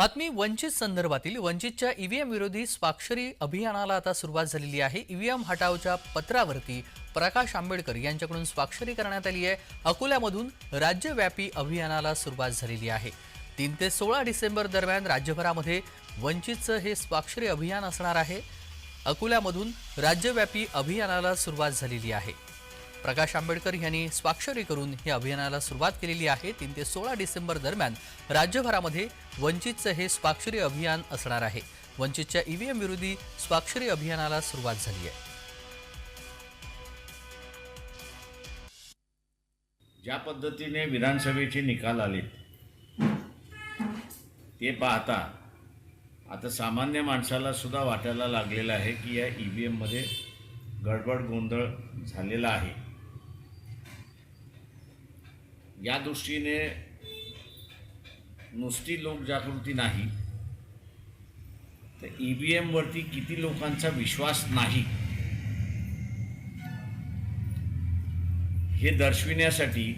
बातमी वंचित संदर्भातील. वंचितच्या ईव्हीएम विरोधी स्वाक्षरी अभियानाला आता सुरुवात झालेली आहे. ईव्हीएम हटावच्या पत्रावरती प्रकाश आंबेडकर यांच्याकडून स्वाक्षरी करण्यात आली आहे. अकोल्यामधून राज्यव्यापी अभियानाला सुरुवात झालेली आहे. तीन ते सोळा डिसेंबर दरम्यान राज्यभरामध्ये वंचितचं हे स्वाक्षरी अभियान असणार आहे. अकोल्यामधून राज्यव्यापी अभियानाला सुरुवात झालेली आहे. प्रकाश आंबेडकर यांनी स्वाक्षरी करून या अभियानाला सुरुवात केलेली आहे. तीन ते सोळा डिसेंबर दरम्यान राज्यभरामध्ये वंचितचं हे स्वाक्षरी अभियान असणार आहे. वंचितच्या ईव्हीएम विरोधी स्वाक्षरी अभियानाला सुरुवात झाली आहे. ज्या पद्धतीने विधानसभेचे निकाल आलेत ते पाहता आता सामान्य माणसाला सुद्धा वाटायला लागलेलं आहे की या ई व्ही एममध्ये गडबड गोंधळ झालेला आहे. या दृष्टीने नुसती लोकजागृती नाही तर ई व्ही एमवरती किती लोकांचा विश्वास नाही हे दर्शविण्यासाठी